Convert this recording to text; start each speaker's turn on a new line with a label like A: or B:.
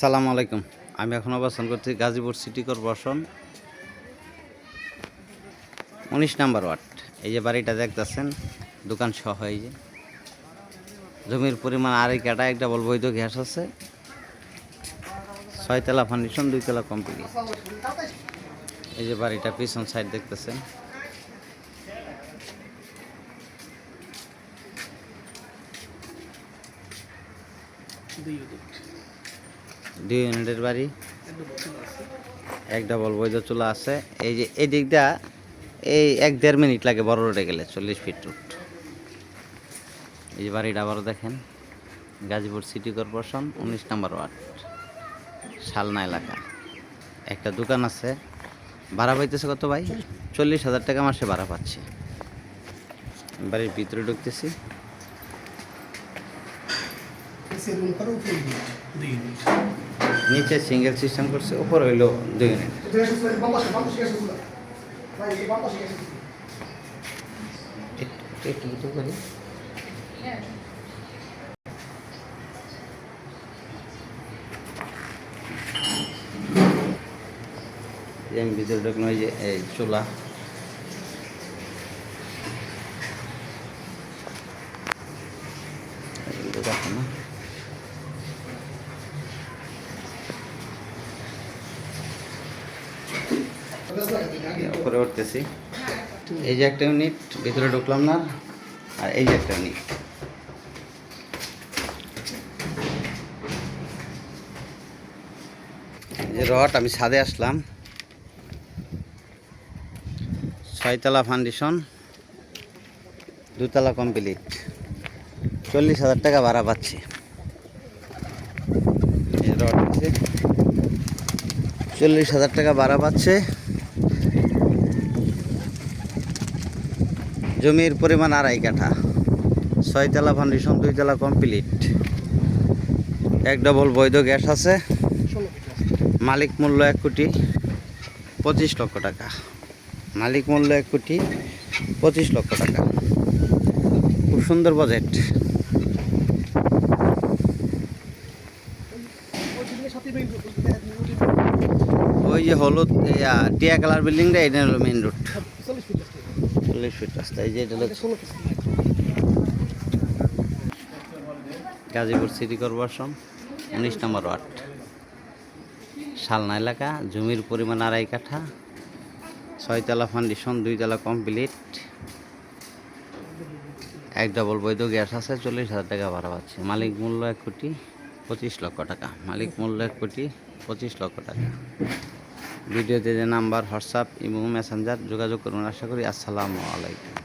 A: সালাম আলাইকুম। আমি এখন অবস্থান করছি গাজীপুর সিটি কর্পোরেশন, উনিশ নাম্বার ওয়ার্ড। এই যে বাড়িটা দেখতেছেন, দোকান সহ এই যে। জমির পরিমাণ আড়াই কাটা একটা বল বৈধ গ্যাস আছে। ছয়তলা ফাউন্ডেশন দুইতলা কমপ্লিট এই যে বাড়িটা পিছন সাইড দেখতেছেন।
B: দুই
A: দুই ইউনিটের বাড়ি। এক ডাবল বৈধ চুলা আছে। এই যে এই দিকটা এই এক দেড় মিনিট লাগে বড় রোডে গেলে, চল্লিশ ফিট রুট এই যে বাড়িটা আবারও দেখেন। গাজীপুর সিটি কর্পোরেশন উনিশ নম্বর ওয়ার্ড। শালনা এলাকা। একটা দোকান আছে। ভাড়া পাইতেছে কত ভাই? চল্লিশ হাজার টাকা মাসে ভাড়া পাচ্ছে। বাড়ির ভিতরে ঢুকতেছি।
B: সেলুন করে উপরে দুই ইউনিট
A: নিচে সিঙ্গেল সিস্টেম করছে, উপর হইল দুই ইউনিট একটু আমি ভিতরে ঢুকলাম এই যে, এই চুলা। দেখো না। উপরে উঠতেছি। এই যে একটা ইউনিট ভিতরে ঢুকলাম না, আর এই যে একটা ইউনিট যে রড আমি ছাদে আসলাম। ছয়তলা ফাউন্ডেশন দুতলা কমপ্লিট চল্লিশ হাজার টাকা ভাড়া পাচ্ছি। রড চল্লিশ হাজার টাকা ভাড়া পাচ্ছে। জমির পরিমাণ আড়াই কাঠা। ছয়তলা ফাউন্ডেশন দুইতলা কমপ্লিট এক ডবল বৈধ গ্যাস আছে। মালিক মূল্য এক কোটি পঁচিশ লক্ষ টাকা। মালিক মূল্য এক কোটি পঁচিশ লক্ষ টাকা। খুব সুন্দর বাজেট
B: ওই
A: যে হলুদ টিয়া কালার বিল্ডিংটা এটা হলো মেন রোড
B: চল্লিশ ফিট
A: রাস্তা, এই যে এটা গাজীপুর সিটি কর্পোরেশন উনিশ নম্বর ওয়ার্ড। শালনা এলাকা, জমির পরিমাণ আড়াই কাঠা, ছয়তলা ফাউন্ডেশন দুইতলা কমপ্লিট এক ডবল বৈধ গ্যাস আছে, চল্লিশ হাজার টাকা ভাড়া পাচ্ছে। মালিক মূল্য এক কোটি পঁচিশ লক্ষ টাকা। মালিক মূল্য এক কোটি পঁচিশ লক্ষ টাকা। ভিডিওতে যে নাম্বার হোয়াটসঅ্যাপ ইমো মেসেঞ্জার যোগাযোগ করুন। আশা করি আসসালামু আলাইকুম।